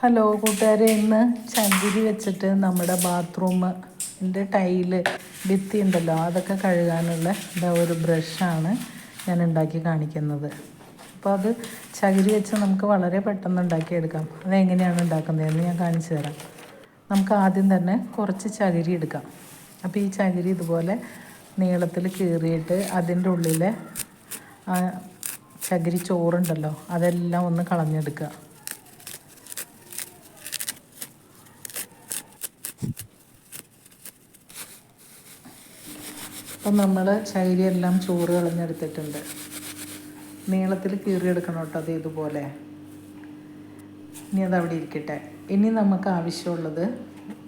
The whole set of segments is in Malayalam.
ഹലോ കൂട്ടുകാരെ ഇന്ന് ചകിരി വെച്ചിട്ട് നമ്മുടെ ബാത്റൂമിന്റെ ടൈൽ ഭിത്തി ഉണ്ടല്ലോ അതൊക്കെ കഴുകാനുള്ള ഇതാ ഒരു ബ്രഷാണ് ഞാൻ ഉണ്ടാക്കി കാണിക്കുന്നത്. അപ്പോൾ അത് ചകിരി വെച്ച് നമുക്ക് വളരെ പെട്ടെന്ന് ഉണ്ടാക്കിയെടുക്കാം. അതെങ്ങനെയാണ് ഉണ്ടാക്കുന്നതെന്ന് ഞാൻ കാണിച്ചു തരാം. നമുക്ക് ആദ്യം തന്നെ കുറച്ച് ചകിരി എടുക്കാം. അപ്പോൾ ഈ ചകിരി ഇതുപോലെ നീളത്തിൽ കീറിയിട്ട് അതിന്റെ ഉള്ളിലെ ചകിരി ചോറുണ്ടല്ലോ അതെല്ലാം ഒന്ന് കളഞ്ഞെടുക്കുക. അപ്പം നമ്മൾ ശൈലിയെല്ലാം ചോറ് കളഞ്ഞെടുത്തിട്ടുണ്ട്. നീളത്തിൽ കീറിയെടുക്കണം കേട്ടോ അത് ഇതുപോലെ. ഇനി അത് അവിടെ ഇരിക്കട്ടെ. ഇനി നമുക്ക് ആവശ്യമുള്ളത്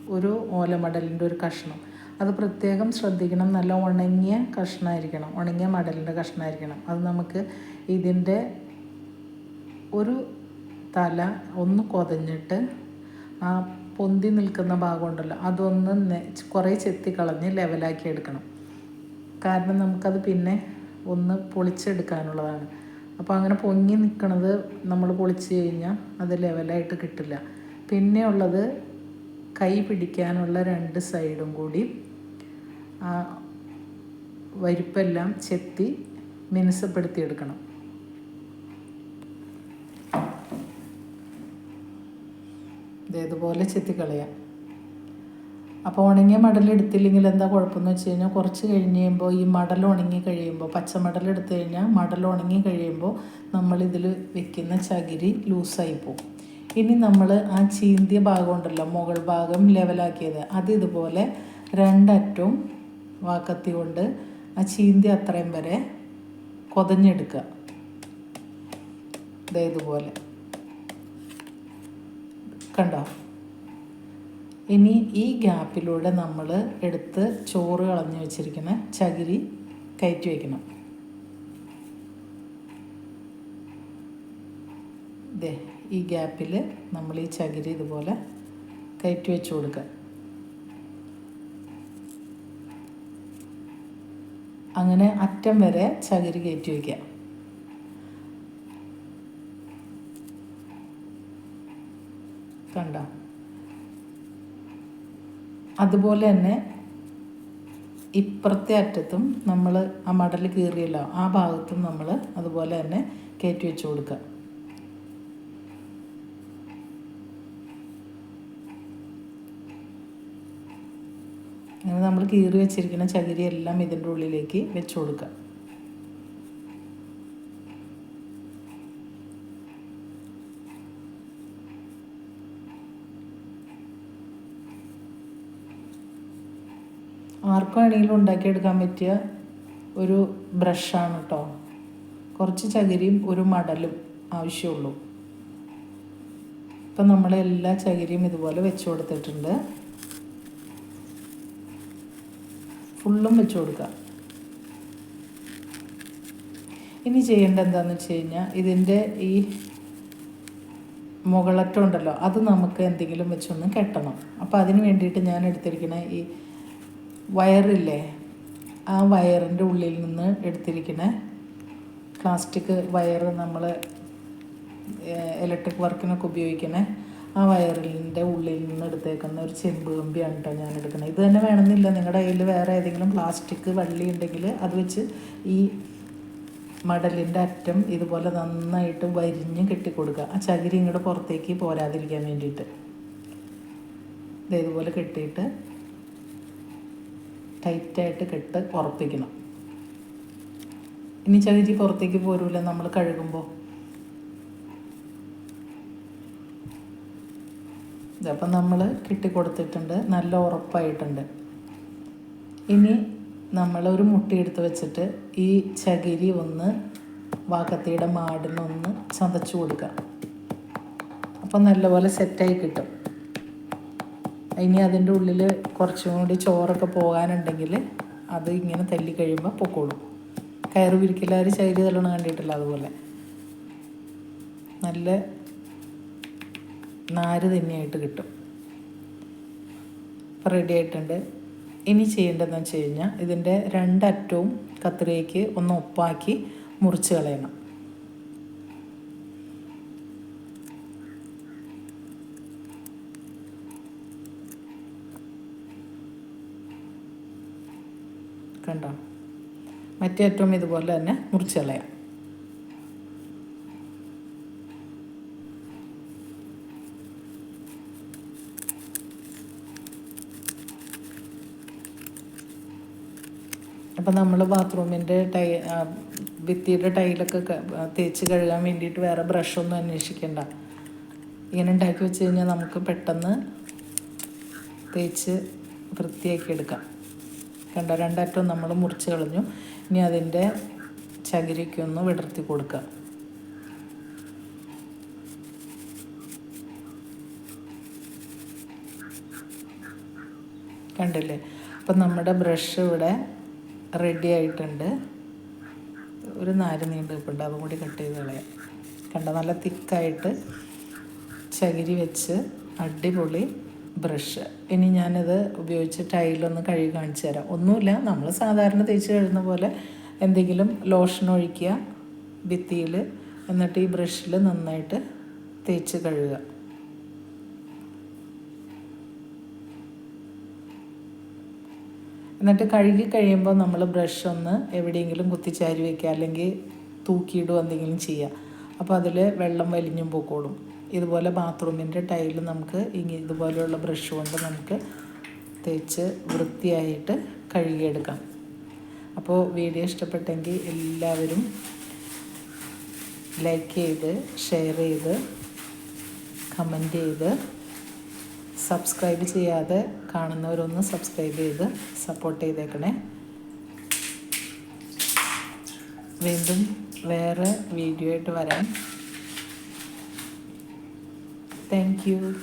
ഒരു ഓലമടലിന്റെ ഒരു കഷ്ണം. അത് പ്രത്യേകം ശ്രദ്ധിക്കണം. നല്ല ഉണങ്ങിയ കഷ്ണമായിരിക്കണം. ഉണങ്ങിയ മടലിന്റെ കഷ്ണമായിരിക്കണം. അത് നമുക്ക് ഇതിന്റെ ഒരു തല ഒന്ന് കൊതഞ്ഞിട്ട് ആ പൊന്തി നിൽക്കുന്ന ഭാഗമുണ്ടല്ലോ അതൊന്ന് കുറേ കുറേ ചെത്തിക്കളഞ്ഞ് ലെവലാക്കി എടുക്കണം. കാരണം നമുക്കത് പിന്നെ ഒന്ന് പൊളിച്ചെടുക്കാനുള്ളതാണ്. അപ്പോൾ അങ്ങനെ പൊങ്ങി നിൽക്കുന്നത് നമ്മൾ പൊളിച്ച് കഴിഞ്ഞാൽ അത് ലെവലായിട്ട് കിട്ടില്ല. പിന്നെ ഉള്ളത് കൈ പിടിക്കാനുള്ള രണ്ട് സൈഡും കൂടി ആ വരിപ്പെല്ലാം ചെത്തി മിനുസപ്പെടുത്തിയെടുക്കണം ഇതേതുപോലെ ചെത്തിക്കളയാം അപ്പോൾ ഉണങ്ങിയ മടൽ എടുത്തില്ലെങ്കിൽ എന്താ കുഴപ്പമെന്ന് വെച്ച് കഴിഞ്ഞാൽ കുറച്ച് കഴിഞ്ഞ് കഴിയുമ്പോൾ ഈ മടൽ ഉണങ്ങി കഴിയുമ്പോൾ പച്ചമടൽ എടുത്തു കഴിഞ്ഞാൽ മടൽ ഉണങ്ങി കഴിയുമ്പോൾ നമ്മളിതിൽ വെക്കുന്ന ചകിരി ലൂസായി പോകും ഇനി നമ്മൾ ആ ചീന്തിയ ഭാഗം ഉണ്ടല്ലോ മുകൾ ഭാഗം ലെവലാക്കിയത് അത് ഇതുപോലെ രണ്ടറ്റവും വാക്കത്തി കൊണ്ട് ആ ചീന്തി അത്രയും വരെ കൊതഞ്ഞെടുക്കുക. ഇതേതുപോലെ കണ്ടോ? ഇനി ഈ ഗ്യാപ്പിലൂടെ നമ്മൾ എടുത്ത് ചോറ് കളഞ്ഞു വെച്ചിരിക്കുന്ന ചകിരി കയറ്റി വയ്ക്കണം ദേ ഈ ഗ്യാപ്പിൽ നമ്മൾ ഈ ചകിരി ഇതുപോലെ കയറ്റി വെച്ച് കൊടുക്കുക. അങ്ങനെ അറ്റം വരെ ചകിരി കയറ്റി വയ്ക്കുക കണ്ടോ? അതുപോലെ തന്നെ ഇപ്പുറത്തെ അറ്റത്തും നമ്മൾ ആ മടൽ കീറിയല്ലോ ആ ഭാഗത്തും നമ്മൾ അതുപോലെ തന്നെ കയറ്റി വെച്ച് കൊടുക്കുക. അങ്ങനെ നമ്മൾ കീറി വെച്ചിരിക്കുന്ന ചകിരി എല്ലാം ഇതിന്റെ ഉള്ളിലേക്ക് വെച്ച് കൊടുക്കുക. ആർക്കും വേണമെങ്കിലും ഉണ്ടാക്കിയെടുക്കാൻ പറ്റിയ ഒരു ബ്രഷാണ് കേട്ടോ കുറച്ച് ചകിരിയും ഒരു മടലും ആവശ്യമുള്ളൂ. ഇപ്പം നമ്മൾ എല്ലാ ചകിരിയും ഇതുപോലെ വെച്ച് കൊടുത്തിട്ടുണ്ട്. ഫുള്ളും വെച്ച് കൊടുക്കുക. ഇനി ചെയ്യേണ്ടത് എന്താണെന്ന് വെച്ച് കഴിഞ്ഞാൽ ഇതിന്റെ ഈ മുകളറ്റം ഉണ്ടല്ലോ അത് നമുക്ക് എന്തെങ്കിലും വെച്ചൊന്ന് കെട്ടണം. അപ്പോൾ അതിന് വേണ്ടിയിട്ട് ഞാൻ എടുത്തിരിക്കുന്ന ഈ വയറില്ലേ? ആ വയറിന്റെ ഉള്ളിൽ നിന്ന് എടുത്തിരിക്കുന്ന പ്ലാസ്റ്റിക് വയർ നമ്മൾ ഇലക്ട്രിക് വർക്കിനൊക്കെ ഉപയോഗിക്കുന്ന ആ വയറിന്റെ ഉള്ളിൽ നിന്ന് എടുത്തേക്കുന്ന ഒരു ചെമ്പ് കമ്പിയാണ് കേട്ടോ ഞാൻ എടുക്കുന്നത് ഇത് തന്നെ വേണമെന്നില്ല. നിങ്ങളുടെ കയ്യിൽ വേറെ ഏതെങ്കിലും പ്ലാസ്റ്റിക് വള്ളി ഉണ്ടെങ്കിൽ അത് വെച്ച് ഈ മടലിന്റെ അറ്റം ഇതുപോലെ നന്നായിട്ട് വരിഞ്ഞ് കെട്ടിക്കൊടുക്കുക. ആ ചകിരി ഇങ്ങോട്ട് പുറത്തേക്ക് പോരാതിരിക്കാൻ വേണ്ടിയിട്ട്. ഇതേതുപോലെ കെട്ടിയിട്ട് ടൈറ്റായിട്ട് കെട്ട് ഉറപ്പിക്കണം ഇനി ചകിരി പുറത്തേക്ക് പോരൂല നമ്മൾ കഴുകുമ്പോൾ ഇതപ്പം നമ്മൾ കെട്ടിക്കൊടുത്തിട്ടുണ്ട് നല്ല ഉറപ്പായിട്ടുണ്ട്. ഇനി നമ്മൾ ഒരു മുട്ടി എടുത്ത് വെച്ചിട്ട് ഈ ചകിരി ഒന്ന് വാക്കത്തിയുടെ മാടിനൊന്ന് ചതച്ചു കൊടുക്കുക അപ്പം നല്ലപോലെ സെറ്റായി കിട്ടും. ഇനി അതിന്റെ ഉള്ളിൽ കുറച്ചും കൂടി ചോറൊക്കെ പോകാനുണ്ടെങ്കിൽ അത് ഇങ്ങനെ തല്ലി കഴിയുമ്പോൾ പൊക്കോളും. കയറ് വിരിക്കലാർ ശൈലി തള്ളണ കണ്ടിട്ടില്ല അതുപോലെ. നല്ല നാര് തന്നെയായിട്ട് കിട്ടും. റെഡി ആയിട്ടുണ്ട്. ഇനി ചെയ്യേണ്ടതെന്ന് വെച്ച് കഴിഞ്ഞാൽ ഇതിന്റെ രണ്ടറ്റവും കത്രികയ്ക്ക് ഒന്ന് ഒപ്പാക്കി മുറിച്ച് കളയണം. കണ്ടോ? മറ്റേ അറ്റവും ഇതുപോലെ തന്നെ മുറിച്ച് കളയാം അപ്പം നമ്മൾ ബാത്റൂമിന്റെ ടൈ ഭിത്തിയുടെ ടൈലൊക്കെ തേച്ച് കഴുകാൻ വേണ്ടിയിട്ട് വേറെ ബ്രഷൊന്നും അന്വേഷിക്കേണ്ട. ഇങ്ങനെ ഉണ്ടാക്കി വെച്ച് കഴിഞ്ഞാൽ നമുക്ക് പെട്ടെന്ന് തേച്ച് വൃത്തിയാക്കി എടുക്കാം. കണ്ട? രണ്ടറ്റവും നമ്മൾ മുറിച്ച് കളഞ്ഞു. ഇനി അതിന്റെ ചകിരിക്കൊന്ന് വിടർത്തി കൊടുക്കുക കണ്ടില്ലേ? അപ്പം നമ്മുടെ ബ്രഷ് ഇവിടെ റെഡി ആയിട്ടുണ്ട്. ഒരു നാല് നീണ്ട് നിൽപ്പുണ്ട് അതും കൂടി കട്ട് ചെയ്ത് കളയാം. കണ്ട? നല്ല തിക്കായിട്ട് ചകിരി വെച്ച് അടിപൊളി ബ്രഷ്. ഇനി ഞാനത് ഉപയോഗിച്ച് ടൈലൊന്ന് കഴുകി കാണിച്ചു തരാം. ഒന്നുമില്ല നമ്മൾ സാധാരണ തേച്ച് കഴുകുന്ന പോലെ എന്തെങ്കിലും ലോഷൻ ഒഴിക്കുക ഭിത്തിയിൽ എന്നിട്ട് ഈ ബ്രഷിൽ നന്നായിട്ട് തേച്ച് കഴുകുക. എന്നിട്ട് കഴുകി കഴിയുമ്പോൾ നമ്മൾ ബ്രഷ് ഒന്ന് എവിടെയെങ്കിലും കുത്തിച്ചാരി വയ്ക്കുക അല്ലെങ്കിൽ തൂക്കിയിടുക എന്തെങ്കിലും ചെയ്യുക. അപ്പോൾ അതിൽ വെള്ളം വലിഞ്ഞും പോക്കോളും. ഇതുപോലെ ബാത്റൂമിന്റെ ടൈൽ നമുക്ക് ഇങ്ങനെ ഇതുപോലെയുള്ള ബ്രഷ് കൊണ്ട് നമുക്ക് തേച്ച് വൃത്തിയായിട്ട് കഴുകിയെടുക്കാം. അപ്പോൾ വീഡിയോ ഇഷ്ടപ്പെട്ടെങ്കിൽ എല്ലാവരും ലൈക്ക് ചെയ്ത് ഷെയർ ചെയ്ത് കമന്റ് ചെയ്ത് സബ്സ്ക്രൈബ് ചെയ്യാതെ കാണുന്നവരൊന്ന് സബ്സ്ക്രൈബ് ചെയ്ത് സപ്പോർട്ട് ചെയ്തേക്കണേ. വീണ്ടും വേറെ വീഡിയോ ആയിട്ട് വരാം. Thank you.